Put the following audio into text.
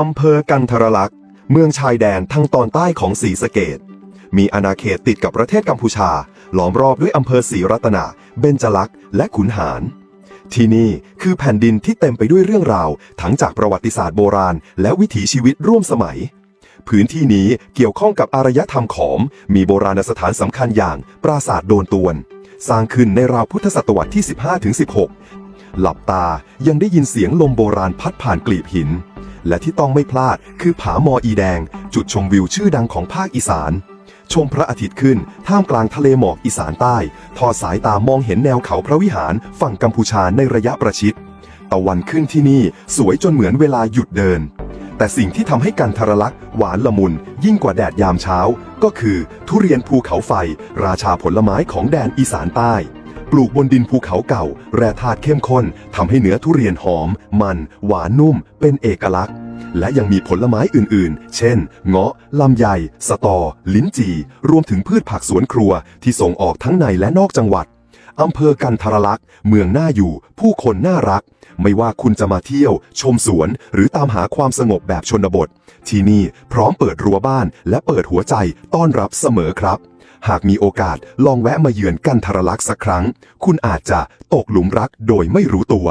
อำเภอกันทรลักษ์เมืองชายแดนทางตอนใต้ของศรีสะเกดมีอาณาเขตติดกับประเทศกัมพูชา ล้อมรอบด้วยอำเภอศรีรัตนาเบญจลักษ์และขุนหาร ที่นี่คือแผ่นดินที่เต็มไปด้วยเรื่องราว ทั้งจากประวัติศาสตร์โบราณ และวิถีชีวิตร่วมสมัย พื้นที่นี้เกี่ยวข้องกับอารยธรรมขอม มีโบราณสถานสำคัญอย่างปราสาทโดนตวน สร้างขึ้นในราวพุทธศตวรรษที่ 15-16 หลับตายังได้ยินเสียงลมโบราณพัดผ่านกลีบหิน และที่ต้องไม่พลาดคือผาหมออีแดง จุดชมวิวชื่อดังของภาคอีสาน ชมพระอาทิตย์ขึ้น ท่ามกลางทะเลหมอกอีสานใต้ ทอดสายตามองเห็นแนวเขาพระวิหารฝั่งกัมพูชาในระยะประชิด ตะวันขึ้นที่นี่สวยจนเหมือนเวลาหยุดเดิน แต่สิ่งที่ทำให้กันทรลักษณ์หวานละมุนยิ่งกว่าแดดยามเช้า ก็คือทุเรียนภูเขาไฟ ราชาผลไม้ของแดนอีสานใต้ ปลูกบนดินภูเขาเก่า แร่ธาตุเข้มข้นทำให้เนื้อทุเรียนหอม มัน หวานนุ่ม เป็นเอกลักษณ์ และยังมีผลไม้อื่นๆ เช่น เงาะ ลำไย สตอ ลิ้นจี่ รวมถึงพืชผักสวนครัวที่ส่งออกทั้งในและนอกจังหวัดอำเภอกันทรลักษณ์ เมืองน่าอยู่ ผู้คนน่ารัก ไม่ว่าคุณจะมาเที่ยว ชมสวน หรือตามหาความสงบแบบชนบท ที่นี่พร้อมเปิดรั้วบ้าน และเปิดหัวใจต้อนรับเสมอครับ หากมีโอกาสลองแวะมาเยือนกันทรลักษณ์สักครั้ง คุณอาจจะตกหลุมรักโดยไม่รู้ตัว